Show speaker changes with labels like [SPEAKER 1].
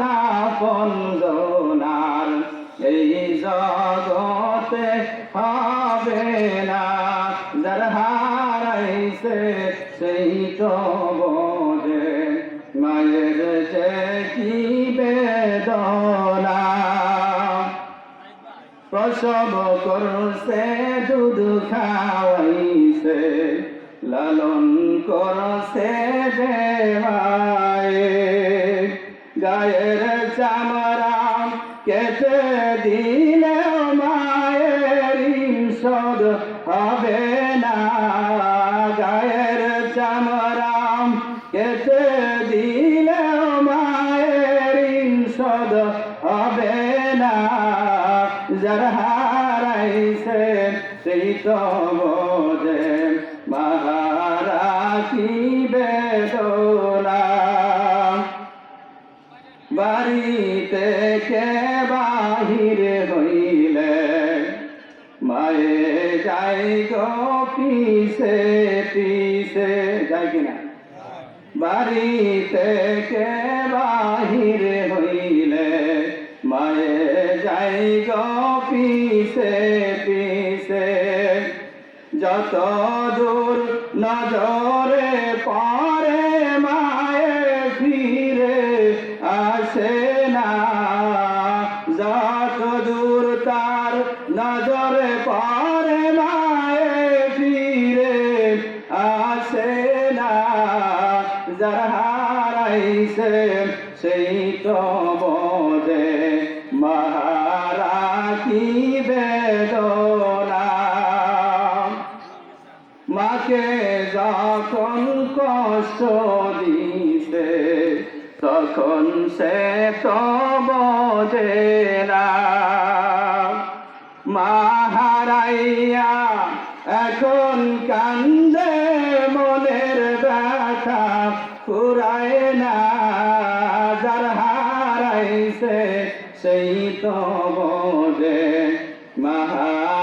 [SPEAKER 1] না পন্দনার এই জগতে হবে না। যার হারাইছে সেই তো বোঝে, মায়ের যে কি বেদনা। প্রসব করছে, দুধ খাওয়াইছে, লালন করছে দেওয়ায় চামড়া কেটে দিলে মায়ের শোধ হবে না। গায়ের চামড়া কেটে দিলে মায়ের শোধ হবে না। যার হারাইছে সেই তো বোঝে, মহারা কি বেদনা? বাড়িতে কে বাহির হইলে, মায়ে যাই গো পিছে পিছে, যায় কিনা? বাড়িতে কে বাহির হইলে, মায়ে যাই গো পিছে পিছে। যত দূর নজরে যত দূর তার নজরে পরে মায়ে ফিরে আসে না। যার হারাইছে সেই তো বোঝে মহারা কি বেদনা। মাকে যখন কষ্ট দিছে তখন সে তো বোঝে না মাহারাইয়া এখন কান্দে মনের ব্যথা, ফুরায় না যার হারাইছে সেই তো বোঝে মাহা